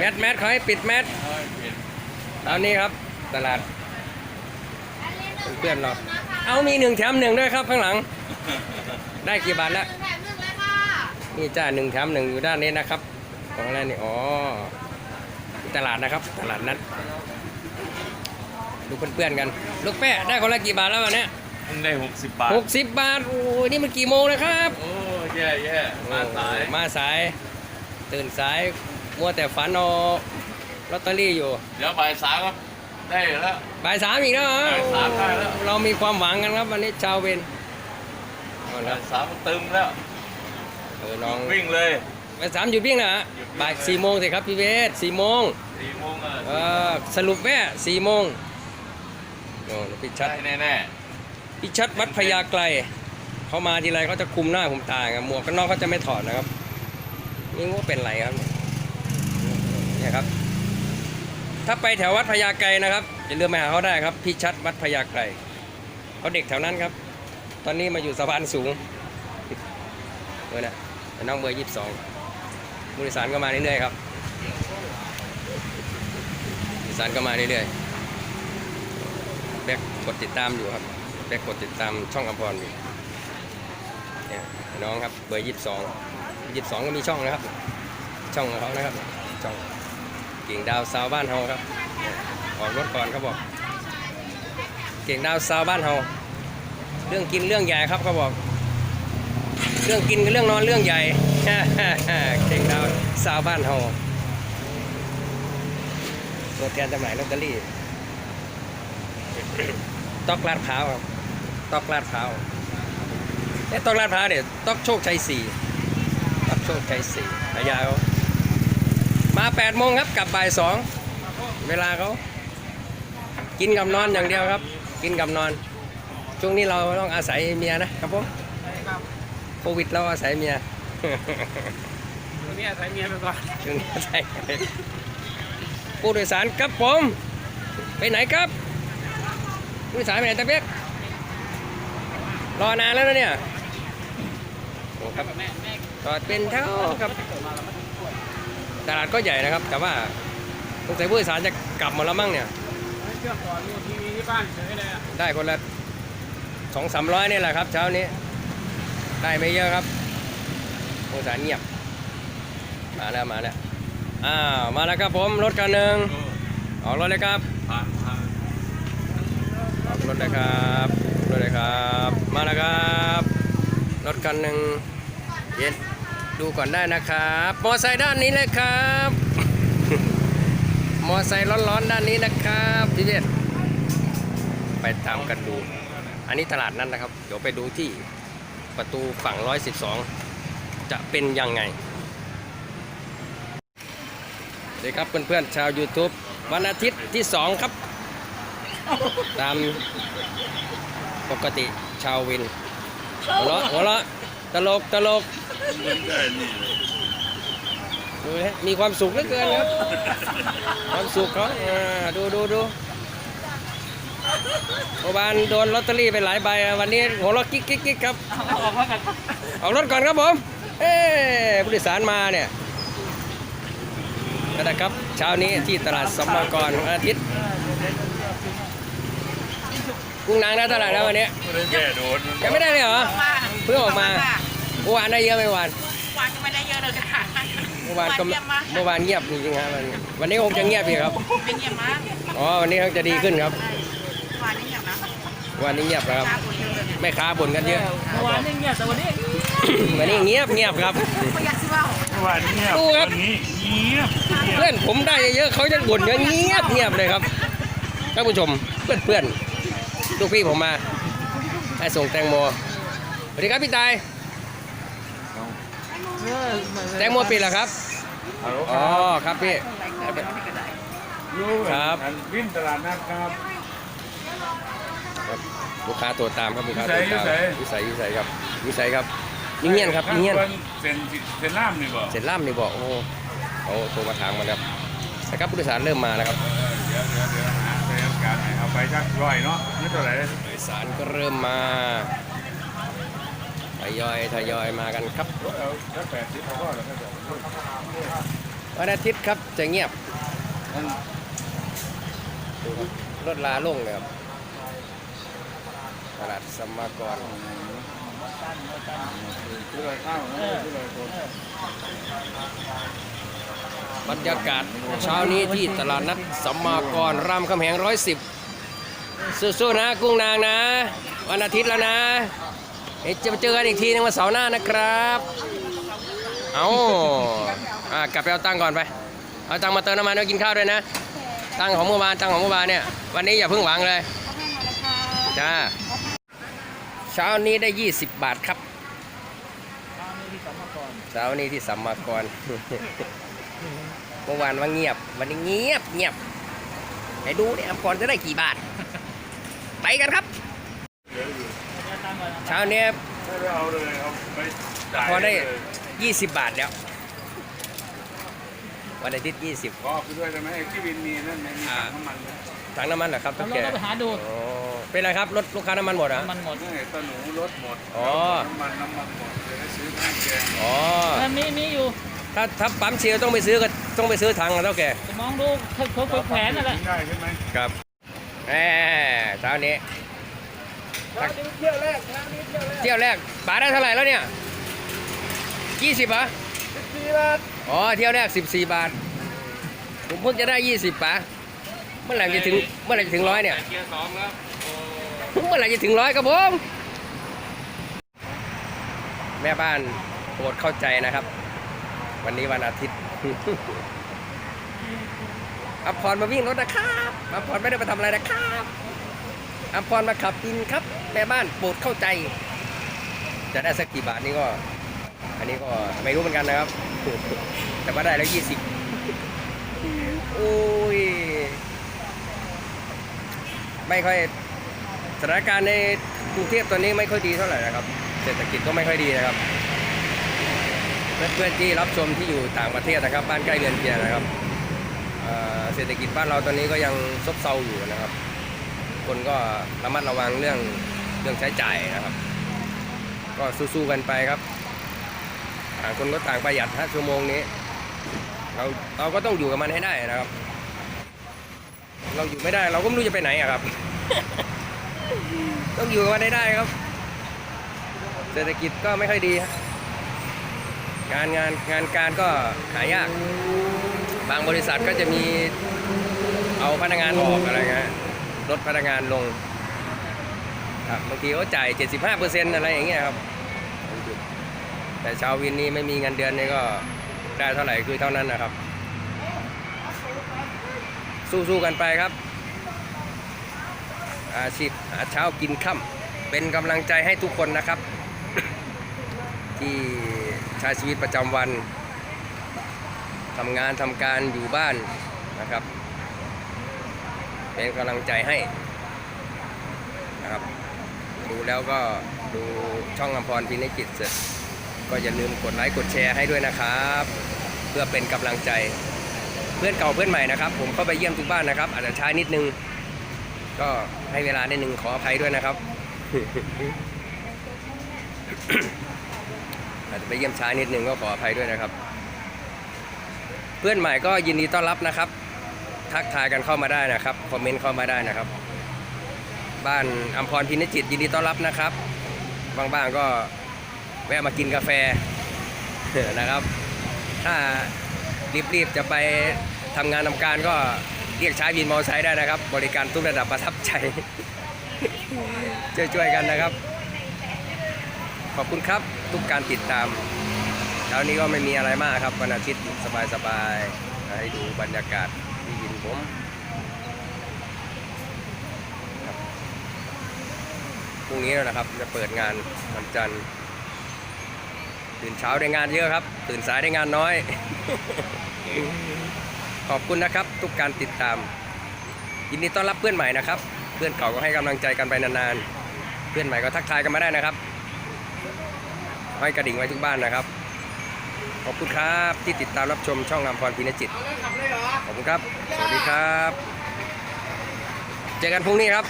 แมทแมทเขาให้ปิดแมทตอนนี้ครับตลาดเพื่อนๆเราเอามีหนึ่งแถมหนึ่งด้วยครับข้างหลัง ได้กี่บาทแล้วแถมหนึ่งเลยค่ะนี่จ้าหนึ่งแถมหนึ่งอยู่ด้านนี้นะครับของอะไรนี่อ๋อตลาดนะครับ ตลาดนัดดูเพื่อนๆกัน ลูกแป้ได้คนละกี่บาทแล้ววันเนี้ยมันได้หกสิบบาทหกสิบบาทโอ้ยนี่มันกี่โมงนะครับ โอ้แย่แย่มาสายมาสาย ตื่นสาย มัวแต่ฝันเอาลอตเตอรี่อยู่เดี๋ยวบ่ายสามก็ได้แล้ว บ่ายสามอีกแล้วเหรอบ่ายสามได้แล้ว เรามีความหวังกันครับวันนี้ชาวเวนเอาละบ่ายสามตึมแล้วเออน้องวิ่งเลย บ่ายสามหยุดวิ่งนะฮะบ่ายสี่โมงสิครับพี่เวสสี่โมงสี่โมงอะเออสรุปแม่สี่โมงโอ้พี่ชัด ได้แน่พี่ชัดวัดพญาไกล เขามาทีไรเขาจะคุมหน้าคุมตาครับหมวกกันน็อกเขาจะไม่ถอดนะครับนี่ว่าเป็นไรครับเนี่ย ครับ ถ้าไปแถววัดพญาไกลนะครับอย่าลืมไปหาเขาได้ครับ พี่ชัดวัดพญาไกลเขาเด็กแถวนั้นครับ ตอนนี้มาอยู่สะพานสูงเบอร์นะน้องเบอร์ยี่สิบสองบริสารก็มาเรื่อยๆครับบริสารก็มาเรื่อยๆแบกกดติดตามอยู่ครับแบกกดติดตามช่องอภรอยู่เนี่ยน้องครับเบอร์ยี่สิบสองยี่สิบสองก็มีช่องนะครับ ช่องของเขานะครับช่อง ก่งดาวสาวบ้านเฮาครับออกรถก่อนเขาบอก เก่งดาวสาวบ้านเฮาเรื่องกินเรื่องใหญ่ครับเขาบอก เรื่องกินกับเรื่องนอนเรื่องใหญ่เก่งดาวสาวบ้านเฮาตัวแทนจำหน่ายลอตเตอรี่ตอกลาดพร้าวครับตอกลาดพร้าวเอ๊ะตอกลาดพร้าวเนี่ยตอกโชคชัยสี่ตอกโชคชัยสี่พยาเขา มา8ปดโมงครับกลับบ่ายสองเวลาเขากินกับนอนอย่างเดียวครับ กินกับนอน ช่วงนี้เราต้องอาศัยเมียนะครับผมโควิดเราอาศัยเมียวันนี้อาศัยเมียไปก่อนช่วงนี้อาศัยผู้โดยสารครับผมไปไหนครับผู้โดยสารไปไหนตะเปียกรอนานแล้วนะเนี่ยโอ้ครับจอดเป็นเท่าครับ ตลาดก็ใหญ่นะครับ แต่ว่าสงสัยผู้โดยสารจะกลับหมดแล้วมั้งเนี่ยเชื่อก่อนดูทีวีที่บ้านเฉยเลยอะได้คนละสองสามร้อยนี่แหละครับ เช้านี้ ได้ไม่เยอะครับสงสารเงียบ มาแล้วมาแล้วอ้าวมาแล้วครับผมรถคันหนึ่งออกรถเลยครับผ่านผ่านออกรถเลยครับรถเลยครับ มาแล้วครับ รถคันหนึ่งเย็น ดูก่อนได้นะครับ มอไซค์ด้านนี้เลยครับ มอไซค์ร้อนๆด้านนี้นะครับพี่เวศไปตามกันดู อันนี้ตลาดนั้นนะครับ เดี๋ยวไปดูที่ประตูฝั่ง 112 จะเป็นยังไงสวัสดีครับเพื่อนๆชาว YouTube วันอาทิตย์ที่ 2 ครับ ตามปกติชาววินหัวเราะหัวเราะตลกตลก ดูนะมีความสุขเหลือเกินครับ ความสุขเขาอ่าดูดูดูเมื่อวานโดนลอตเตอรี่ไปหลายใบอะวันนี้หัวเราะกิ๊กกิ๊กกิ๊กครับออกมากันออกรถก่อนครับผม เอ้ผู้โดยสารมาเนี่ยก็ได้ครับเช้านี้ที่ตลาดสัมมากรวันอาทิตย์กุ้งนางได้เท่าไหร่แล้ววันนี้ ไม่ได้แย่โดนยังไม่ได้เลยเหรอมาเพิ่งออกมา เมื่อวานได้เยอะไหมเมื่อวานวานก็ไม่ได้เยอะเลยค่ะเมื่อวานก็เยี่ยมมากเมื่อวานเงียบจริงๆครับวันนี้วันนี้คงจะเงียบอีกครับ เป็นเยี่ยมมากอ๋อ วันนี้คงจะดีขึ้นครับวานนี่เงียบนะวันนี้เงียบแล้วครับ ตาคนเดียวเลยเนี่ยแม่ค้าบ่นกันเยอะเมื่อวานนี่เงียบแต่วันนี้วันนี้เงียบเงียบครับไม่อยากสิว่าวันเงียบดูครับ วันนี้เงียบเพื่อนผมได้เยอะๆเขายังบ่นเงียบเงียบเลยครับท่านผู้ชมเพื่อนเพื่อนๆลูกพี่ผมมาให้ส่งแตงโมสวัสดีครับพี่ตาย แตงโมปิดเหรอครับ อ๋อครับพี่ ครับ วิ่งตลาดนัดครับ ลูกค้าตัวตามครับลูกค้าตัวตามวิสัยวิสัยวิสัยครับวิสัยครับยิ่งเงียนครับยิ่งเงียนเซ็นเซ็นล่ามนี่บ่เสร็จล่ามนี่บอกโอ้เขาโทรมาถามมาครับนะครับผู้โดยสารเริ่มมาแล้วครับเดี๋ยวเดี๋ยวเดี๋ยวหาเตรียมการให้เอาไปจักร้อยเนาะไม่เท่าไหร่ผู้โดยสารก็เริ่มมา ทยอยทยอยมากันครับวันอาทิตย์ครับจะเงียบรถลาลงเลยครับตลาดสมากรชื่อนบรรยากาศเช้านี้ที่ตลาดนัดสัมมากรรามคำแหงร้อยสิบสู้ๆนะ กุ้งนางนะ วันอาทิตย์แล้วนะ เดี๋ยวจะมาเจอกันอีกทีในวันเสาร์หน้านะครับ เอาอะกลับไปเอาตังค์ก่อนไป เอาตังค์มาเติมน้ำมันแล้วกินข้าวด้วยนะ ตังค์ของเมื่อวานตังค์ของเมื่อวานเนี่ย วันนี้อย่าเพิ่งหวังเลย จ้า เช้านี้ได้ 20 บาทครับ เช้านี้ที่สัมมากร เมื่อวานว่าเงียบ วันนี้เงียบเงียบไหนดูเนี่ยอัมพรจะได้กี่บาท ไปกันครับ เช้าเนี้ยไม่ได้เอาเลยเอาไปจ่ายพอได้ เลย20 บาทแล้ว วันอาทิตย์ 20 ขอไปด้วยได้ไหมที่วินมีนั่นไหมมีถังน้ำมันไหมถังน้ำมันเหรอครับต้ทุองกรแกถไปหาดูดอ๋อเป็นไรครับรถลูกค้าน้ำมันหมดเหรอ มันหมดนี่ไงตาหนูรถหมดอ๋อ น้ำมันน้ำมันหมดเลยได้ซื้อมาให้แกอ๋อ มันมีมีอยู่ถ้าถ้าปั๊มเชียร์ต้องไปซื้อก็ต้องไปซื้อถังนะเท่าแกจะมองดูเขาเขาแขวนนั่นแหละกิได้ใช่ไหมครับแหมเช้านี้ เที่ยวแรกนะนี่เที่ยวแรกเที่ยวแรกบาทได้เท่าไหร่แล้วเนี่ยยี่สิบเหรอสี่บาทอ๋อเที่ยวแรกสิบสี่บาท ผมเพิ่งจะได้ยี่สิบปะเมื่อไหร่จะถึงเมื่อไหร่จะถึงร้อยเนี่ยเกียร์สองแล้วเมื่อไหร่จะถึงร้อยครับผมแม่บ้านโปรดเข้าใจนะครับ วันนี้วันอาทิตย์อภรมาวิ่งรถนะครับอภรไม่ได้มาทำอะไรนะครับ อภรมาขับกินครับแม่บ้านโปรดเข้าใจ จะได้สักกี่บาทนี่ก็ อันนี้ก็ไม่รู้เหมือนกันนะครับ แต่ว่าได้แล้วยี่สิบโอ้ย ไม่ค่อยสถานการณ์ในกรุงเทพตอนนี้ไม่ค่อยดีเท่าไหร่นะครับ เศรษฐกิจก็ไม่ค่อยดีนะครับ เพื่อนๆที่รับชมที่อยู่ต่างประเทศนะครับ บ้านใกล้เรือนเคียงนะครับเศรษฐกิจบ้านเราตอนนี้ก็ยังซบเซาอยู่นะครับ คนก็ระมัดระวังเรื่องเรื่องใช้จ่ายนะครับ ก็สู้ๆกันไปครับต่างคนก็ต่างประหยัดฮะชั่วโมงนี้ เราเราก็ต้องอยู่กับมันให้ได้นะครับ เราอยู่ไม่ได้เราก็ไม่รู้จะไปไหนอะครับ ต้องอยู่กับมันให้ได้ครับ เศรษฐกิจก็ไม่ค่อยดีฮะงานงานงานการก็หายาก บางบริษัทก็จะมีเอาพนักงานออกอะไรเงี้ย ลดพนักงานลงครับบางทีเขาจ่าย 75%อะไรอย่างเงี้ยครับ แต่ชาววินนี่ไม่มีเงินเดือนนี่ก็ได้เท่าไหร่คือเท่านั้นนะครับ สู้ๆกันไปครับ อาชีพหาเช้ากินค่ำเป็นกำลังใจให้ทุกคนนะครับ ที่ใช้ชีวิตประจำวันทำงานทำการอยู่บ้านนะครับ เป็นกำลังใจให้นะครับ ดูแล้วก็ดูช่องอมพรพินิจิตเสร็จ ก็อย่าลืมกดไลค์กดแชร์ให้ด้วยนะครับ เพื่อเป็นกำลังใจเพื่อนเก่าเพื่อนใหม่นะครับ ผมเข้าไปเยี่ยมทุกบ้านนะครับ อาจจะช้านิดนึง ก็ให้เวลาได้หนึ่งขออภัยด้วยนะครับ อาจจะไปเยี่ยมช้านิดนึงก็ขออภัยด้วยนะครับ เพื่อนใหม่ก็ยินดีต้อนรับนะครับ ทักทายกันเข้ามาได้นะครับคอมเมนต์เข้ามาได้นะครับ บ้านอัมพรพินิจิตยินดีต้อนรับนะครับบางๆก็แวะมากินกาแฟนะครับ ถ้ารีบๆจะไปทำงานทำการก็เรียกใช้วินมอเตอร์ไซค์ได้นะครับ บริการทุกระดับประทับใจช่วยๆกันนะครับ ขอบคุณครับทุกการติดตามเช้านี้ก็ไม่มีอะไรมากครับวันอาทิตย์สบายๆให้ดูบรรยากาศ ที่วินผมพรุ่งนี้แล้วนะครับ จะเปิดงานวันจันทร์ตื่นเช้าได้งานเยอะครับ ตื่นสายได้งานน้อย ขอบคุณนะครับ ทุกการติดตาม ยินดีต้อนรับเพื่อนใหม่นะครับ เพื่อนเก่าก็ให้กำลังใจกันไปนานๆ เพื่อนใหม่ก็ทักทายกันมาได้นะครับห้อยกระดิ่งไว้ทุกบ้านนะครับ ขอบคุณครับที่ติดตามรับชมช่องลำพรพินจิต ขอบคุณครับ สวัสดีครับ เจอกันพรุ่งนี้ครับ